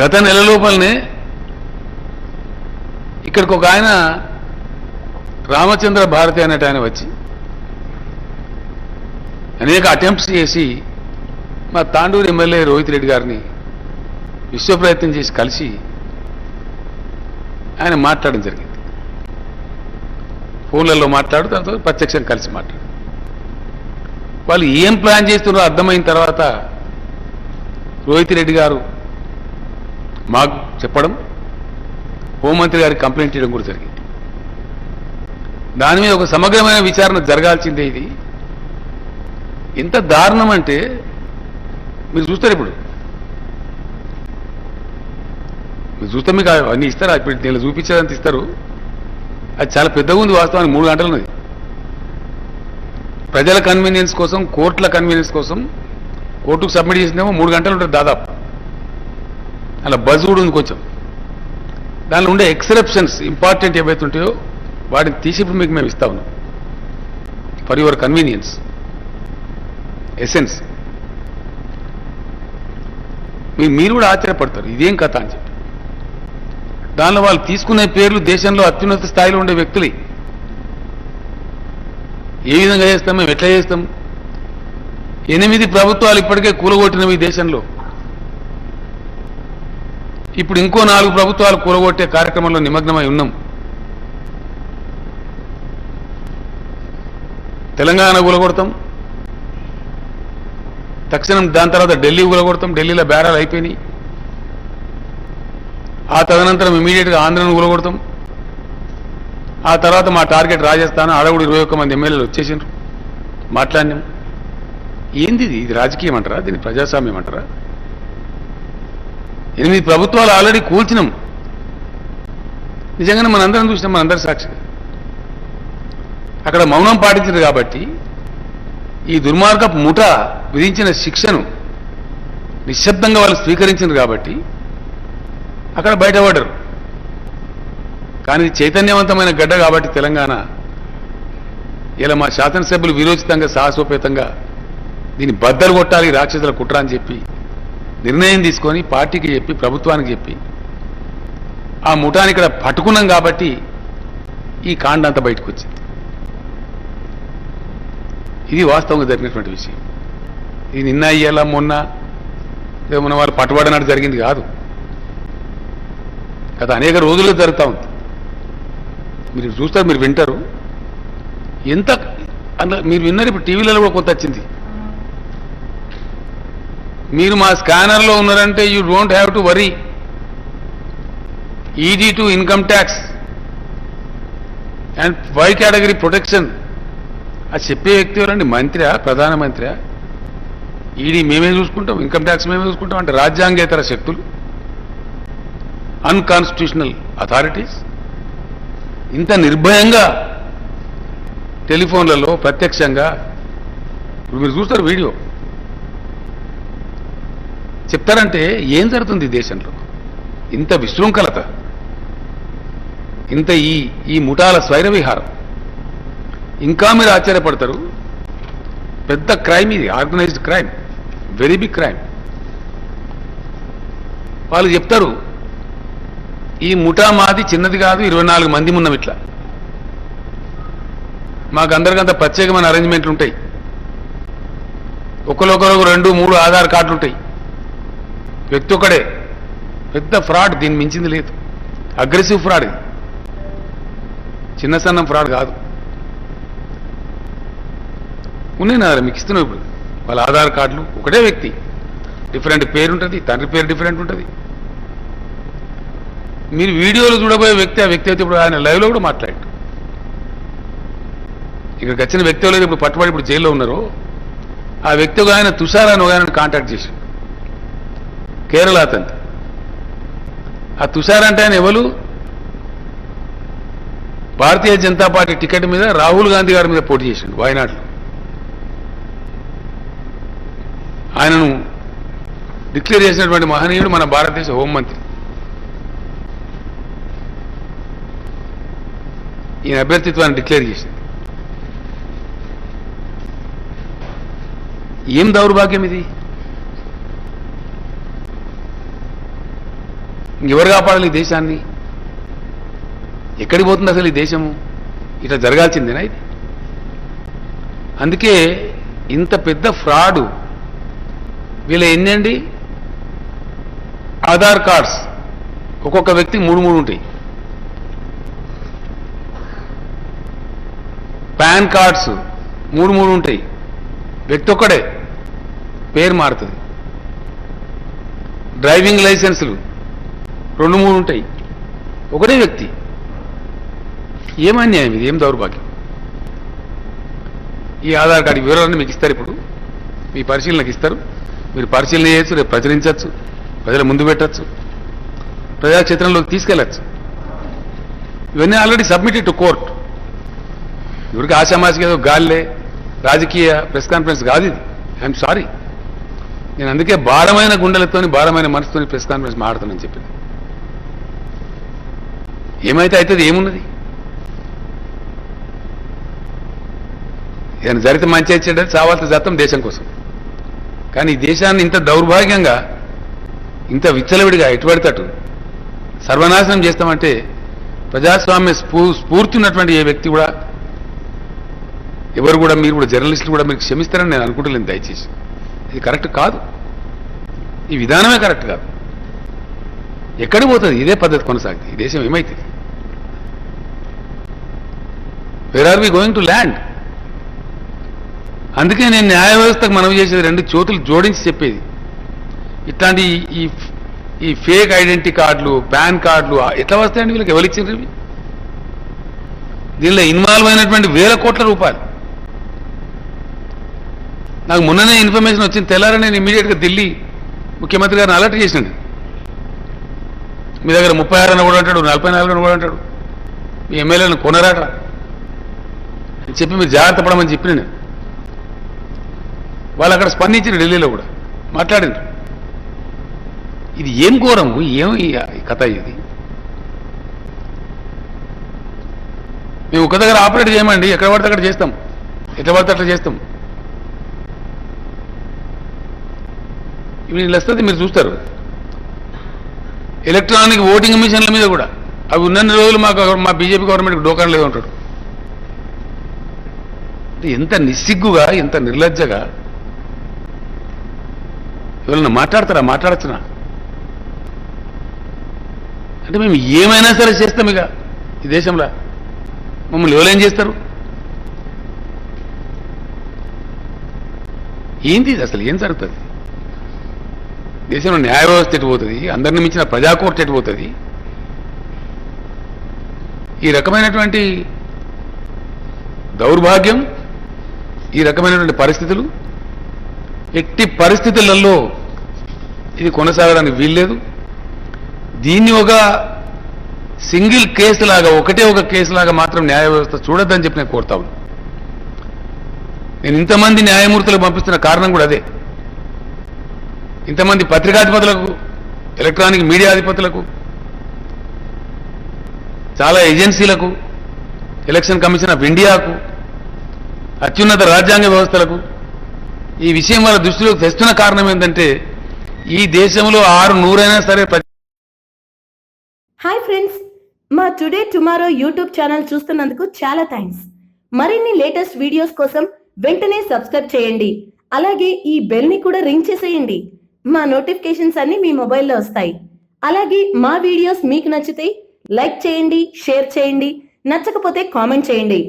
గత నెల లోపలనే ఇక్కడికి ఒక ఆయన రామచంద్ర భారతి అనేట ఆయన వచ్చి అనేక అటెంప్ట్స్ చేసి మా తాండూరు ఎమ్మెల్యే రోహిత్ రెడ్డి గారిని విశ్వ ప్రయత్నం చేసి కలిసి ఆయన మాట్లాడడం జరిగింది. ఫోన్లలో మాట్లాడు దాంతో ప్రత్యక్షంగా కలిసి మాట్లాడు. వాళ్ళు ఏం ప్లాన్ చేస్తున్నారో అర్థమైన తర్వాత రోహిత్ రెడ్డి గారు మాకు చెప్పడం హోంమంత్రి గారికి కంప్లైంట్ చేయడం కూడా జరిగింది. దాని మీద ఒక సమగ్రమైన విచారణ జరగాల్సిందే ఇది. ఎంత దారుణం అంటే మీరు చూస్తారు ఇప్పుడు. మీరు చూస్తే మీకు అన్ని ఇస్తారా ఇప్పుడు నేను చూపించేదంత ఇస్తారు. అది చాలా పెద్దగా ఉంది వాస్తవానికి మూడు గంటలు ఉన్నది. ప్రజల కన్వీనియన్స్ కోసం కోర్టుల కన్వీనియన్స్ కోసం కోర్టుకు సబ్మిట్ చేసినేమో మూడు గంటలు ఉంటుంది దాదాపు. అలా బజ్ కూడా ఉంది కొంచెం. దానిలో ఉండే ఎక్సెప్షన్స్ ఇంపార్టెంట్ ఏవైతే ఉంటాయో వాటిని తీసి ఇప్పుడు మీకు మేము ఇస్తా ఉన్నాం. ఫర్ యువర్ కన్వీనియన్స్ ఎసెన్స్ మీ మీరు కూడా ఆశ్చర్యపడతారు. ఇదేం కథ అని చెప్పి. దానిలో వాళ్ళు తీసుకునే పేర్లు దేశంలో అత్యున్నత స్థాయిలో ఉండే వ్యక్తులే. ఏ విధంగా చేస్తాం మేము ఎట్లా చేస్తాం? ఎనిమిది ప్రభుత్వాలు ఇప్పటికే కూలగొట్టినవి దేశంలో. ఇప్పుడు ఇంకో నాలుగు ప్రభుత్వాలు కూలగొట్టే కార్యక్రమంలో నిమగ్నమై ఉన్నాం. తెలంగాణ కూలగొడతాం. తక్షణం దాని తర్వాత ఢిల్లీ కూలగొడతాం. ఢిల్లీలో బేరాలు అయిపోయినాయి. ఆ తదనంతరం ఇమీడియట్గా ఆంధ్రను కూలగొడతాం. ఆ తర్వాత మా టార్గెట్ రాజస్థాన్ ఆడవుడు ఇరవై ఒక్క మంది ఎమ్మెల్యేలు వచ్చేసినారు మాట్లాడినాం. ఏంది ఇది రాజకీయం అంటారా? దీన్ని ప్రజాస్వామ్యం అంటారా? ఎనిమిది ప్రభుత్వాలు ఆల్రెడీ కూల్చినాం. నిజంగానే మనందరం చూసినాం మనందరి సాక్షిగా అక్కడ మౌనం పాటించారు కాబట్టి ఈ దుర్మార్గపు ముఠ విధించిన శిక్షను నిశ్శబ్దంగా వాళ్ళు స్వీకరించారు కాబట్టి అక్కడ బయటపడరు కానీ చైతన్యవంతమైన గడ్డ కాబట్టి తెలంగాణ ఇలా మా శాసనసభ్యులు విరోచితంగా సాహసోపేతంగా దీన్ని బద్దలు కొట్టాలి రాక్షసుల కుట్ర అని చెప్పి నిర్ణయం తీసుకొని పార్టీకి చెప్పి ప్రభుత్వానికి చెప్పి ఆ ముఠాన్ని ఇక్కడ పట్టుకున్నాం కాబట్టి ఈ కాండ అంతా బయటకు వచ్చింది. ఇది వాస్తవంగా జరిగినటువంటి విషయం. ఇది నిన్న అయ్యేలా మొన్న లేదా మొన్న వాళ్ళు పట్టుబడినట్టు జరిగింది కాదు. గత అనేక రోజుల్లో జరుగుతూ ఉంది. మీరు చూస్తారు మీరు వింటారు. ఎంత అన్న మీరు విన్నారు ఇప్పుడు టీవీలలో కూడా కొత్త వచ్చింది. మీరు మా స్కానర్లో ఉన్నారంటే you don't have to worry. ED to income tax. And Y category protection? అది చెప్పే వ్యక్తి ఎవరండి? మంత్రియా? ప్రధానమంత్రియా ఈడీ మేమే చూసుకుంటాం ఇన్కమ్ ట్యాక్స్ మేమే చూసుకుంటాం అంటే రాజ్యాంగేతర శక్తులు? అన్కాన్స్టిట్యూషనల్ అథారిటీస్ ఇంత నిర్భయంగా టెలిఫోన్లలో ప్రత్యక్షంగా మీరు చూస్తారు వీడియో. చెప్తారంటే ఏం జరుగుతుంది దేశంలో? ఇంత విశృంఖలత. ఇంత ఈ ఈ ముఠాల స్వైర విహారం. ఇంకా మీరు ఆశ్చర్యపడతారు. పెద్ద క్రైమ్ ఇది organised crime. Very big crime. వాళ్ళు చెప్తారు ఈ ముఠా మాది చిన్నది కాదు ఇరవై నాలుగు మంది ఉన్నాం ఇట్లా. మాకందరికంత ప్రత్యేకమైన అరేంజ్మెంట్లు ఉంటాయి. ఒకరికొకరు రెండు మూడు ఆధార్ కార్డులు ఉంటాయి. వ్యక్తి ఒకడే పెద్ద ఫ్రాడ్ దీన్ని మించింది లేదు. అగ్రెసివ్ ఫ్రాడ్ ఇది. చిన్న సన్నం ఫ్రాడ్ కాదు. ఉన్నాయి నా మీకు ఇస్తున్నావు ఇప్పుడు. వాళ్ళ ఆధార్ కార్డులు ఒకటే వ్యక్తి. డిఫరెంట్ పేరు ఉంటుంది తండ్రి పేరు డిఫరెంట్ ఉంటుంది. మీరు వీడియోలో చూడబోయే వ్యక్తి ఆ వ్యక్తి అయితే ఇప్పుడు ఆయన లైవ్లో కూడా మాట్లాడు ఇక్కడికి వచ్చిన వ్యక్తి ఎవరైతే ఇప్పుడు పట్టుబడి ఇప్పుడు జైల్లో ఉన్నారు ఆ వ్యక్తి ఒక ఆయన తుషార్ అని ఒక ఆయన కాంటాక్ట్ చేశాడు. కేరళ అతను. ఆ తుషార్ అంటే ఆయన ఎవరు? భారతీయ జనతా పార్టీ టికెట్ మీద రాహుల్ గాంధీ గారి మీద పోటీ చేసిండు వాయనాడులో. ఆయనను డిక్లేర్ చేసినటువంటి మహనీయుడు మన భారతదేశ హోంమంత్రి. ఈయన అభ్యర్థిత్వాన్ని డిక్లేర్ చేసింది ఏం దౌర్భాగ్యం ఇది? ఇంకెవరు కాపాడాలి ఈ దేశాన్ని? ఎక్కడికి పోతుంది అసలు ఈ దేశము? ఇట్లా జరగాల్సిందేనా ఇది? అందుకే ఇంత పెద్ద ఫ్రాడు వీళ్ళ ఎన్నండి? ఆధార్ కార్డ్స్. ఒక్కొక్క వ్యక్తి మూడు మూడు ఉంటాయి. పాన్ కార్డ్స్ మూడు మూడు ఉంటాయి. వ్యక్తి ఒక్కడే. పేరు మారుతుంది. డ్రైవింగ్ లైసెన్సులు రెండు మూడు ఉంటాయి. ఒకటే వ్యక్తి. ఏం అన్యాయం ఇది? ఏం దౌర్భాగ్యం? ఈ ఆధార్ కార్డు వివరాలన్నీ మీకు ఇస్తారు ఇప్పుడు. మీ పరిశీలనకు ఇస్తారు. మీరు పరిశీలన చేయొచ్చు రేపు ప్రచురించవచ్చు ప్రజల ముందు పెట్టచ్చు ప్రజాక్షేత్రంలోకి తీసుకెళ్ళచ్చు. ఇవన్నీ ఆల్రెడీ సబ్మిటెడ్ టు కోర్ట్ ఇవరికి ఆశామాసికి ఏదో గాల్లే రాజకీయ ప్రెస్ కాన్ఫరెన్స్ కాదు ఇది. ఐఎమ్ సారీ నేను అందుకే భారమైన గుండెలతోని భారమైన మనసుతోని ప్రెస్ కాన్ఫరెన్స్ మాడుతానని చెప్పింది ఏమైతే అవుతుంది ఏమున్నది? ఏదైనా జరిగితే మంచి వచ్చేటది చావాల్సిన జాతం దేశం కోసం. కానీ ఈ దేశాన్ని ఇంత దౌర్భాగ్యంగా ఇంత విచ్చలవిడిగా ఎటుపడితట్టు సర్వనాశనం చేస్తామంటే ప్రజాస్వామ్య స్ఫూ స్ఫూర్తి ఉన్నటువంటి ఏ వ్యక్తి కూడా ఎవరు కూడా మీరు కూడా జర్నలిస్టులు కూడా మీరు క్షమిస్తారని నేను అనుకుంటలేను దయచేసి. ఇది కరెక్ట్ కాదు. ఈ విధానమే కరెక్ట్ కాదు. ఎక్కడికి పోతుంది? ఇదే పద్ధతి కొనసాగుతుంది. ఈ దేశం ఏమైతుంది? Where are we going to land అందుకే నేను న్యాయ వ్యవస్థకు మనవి చేసేది రెండు చోతులు జోడించి చెప్పేది. ఇట్లాంటి ఈ- ఈ ఫేక్ ఐడెంటిటీ కార్డులు పాన్ కార్డులు ఎట్లా వస్తాయండి వీళ్ళకి? ఎవరు ఇవి? దీనిలో ఇన్వాల్వ్ అయినటువంటి వేల కోట్ల రూపాయలు. నాకు మొన్ననే ఇన్ఫర్మేషన్ వచ్చింది. తెల్లారని నేను ఇమీడియట్గా ఢిల్లీ ముఖ్యమంత్రి గారిని అలర్ట్ చేసినాడు మీ దగ్గర ముప్పై ఆరు అని కూడా అంటాడు నలభై నాలుగు అని కూడా అంటాడు. మీ ఎమ్మెల్యేలను కొనరాట చెప్పి మీరు జాగ్రత్త పడమని చెప్పిన నేను వాళ్ళు అక్కడ స్పందించిన ఢిల్లీలో కూడా మాట్లాడినారు ఇది ఏం ఘోరము ఏం కథ ఇది? మేము ఒక దగ్గర ఆపరేట్ చేయమండి. ఎక్కడ పడితే అక్కడ చేస్తాం. ఎట్లా పడితే అట్లా చేస్తాం. ఇప్పుడు వీళ్ళు వస్తుంది మీరు చూస్తారు. ఎలక్ట్రానిక్ ఓటింగ్ మిషన్ల మీద కూడా. అవి ఉన్న రోజులు మాకు మా బీజేపీ గవర్నమెంట్కి డోకాన్ లేదు ఉంటాడు అంటే ఎంత నిస్సిగ్గుగా ఎంత నిర్లజ్జగా? ఎవరన్నా మాట్లాడతారా? మాట్లాడచ్చునా? అంటే మేము ఏమైనా సరే చేస్తాం ఇక ఈ దేశంలో. మమ్మల్ని ఎవరేం చేస్తారు? ఏంది అసలు? ఏం జరుగుతుంది? దేశంలో న్యాయ వ్యవస్థ ఎటుపోతుంది అందరిని మించిన ప్రజాకోర్టు ఎటుపోతుంది ఈ రకమైనటువంటి దౌర్భాగ్యం ఈ రకమైనటువంటి పరిస్థితులు? ఎట్టి పరిస్థితులలో ఇది కొనసాగడానికి వీల్లేదు. దీన్ని ఒక సింగిల్ కేసు లాగా ఒకటే ఒక కేసు లాగా మాత్రం న్యాయ వ్యవస్థ చూడొద్దని చెప్పి నేను కోరుతా నేను ఇంతమంది న్యాయమూర్తులకు పంపిస్తున్న కారణం కూడా అదే. ఇంతమంది పత్రికాధిపతులకు ఎలక్ట్రానిక్ మీడియా అధిపతులకు చాలా ఏజెన్సీలకు ఎలక్షన్ కమిషన్ ఆఫ్ ఇండియాకు అత్యున్నత రాజ్యాంగ వ్యవస్థలకు ఈ విషయం వాళ్ళ దృష్టిలోకి తెస్తున్న కారణం ఏంటంటే ఈ దేశంలో ఆరు నూరైనా సరే హాయ్ ఫ్రెండ్స్ మా టుడే టుమారో యూట్యూబ్ ఛానల్ చూస్తున్నందుకు చాలా థ్యాంక్స్ మరిన్ని లేటెస్ట్ వీడియోస్ కోసం వెంటనే సబ్స్క్రైబ్ చేయండి. అలాగే ఈ బెల్ని కూడా రింగ్ చేసేయండి. మా నోటిఫికేషన్స్ అన్ని మీ మొబైల్లో వస్తాయి. అలాగే మా వీడియోస్ మీకు నచ్చితే లైక్ చేయండి షేర్ చేయండి. నచ్చకపోతే కామెంట్ చేయండి.